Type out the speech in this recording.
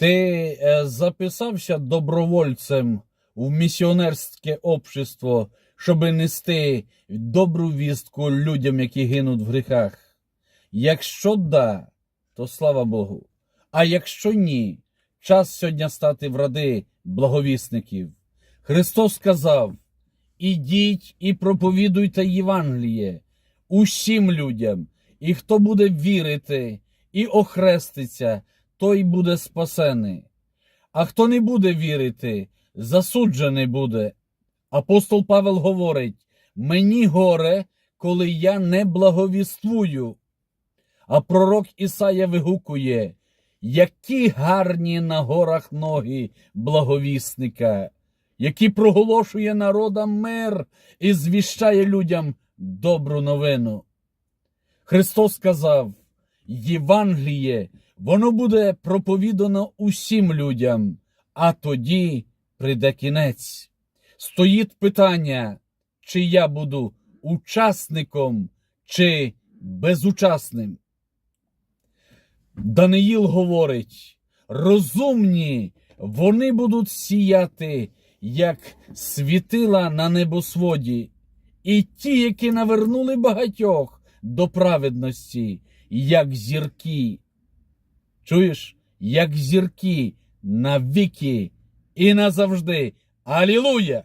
Ти е, записався добровольцем в місіонерське общество, щоби нести добру вістку людям, які гинуть в гріхах? Якщо да, то слава Богу. А якщо ні, час сьогодні стати в ради благовісників. Христос сказав: Ідіть і проповідуйте Євангеліє усім людям, і хто буде вірити і охреститься, той буде спасений. А хто не буде вірити, засуджений буде. Апостол Павел говорить: мені горе, коли я не благовіствую. А пророк Ісая вигукує, які гарні на горах ноги благовісника, який проголошує народам мир і звіщає людям добру новину. Христос сказав: Євангеліє, воно буде проповідано усім людям, а тоді прийде кінець. Стоїть питання, чи я буду учасником, чи безучасним. Даниїл говорить: розумні вони будуть сіяти, як світила на небосводі, і ті, які навернули багатьох до праведності, як зірки. Чуєш, як зірки навіки і назавжди. Алілуя!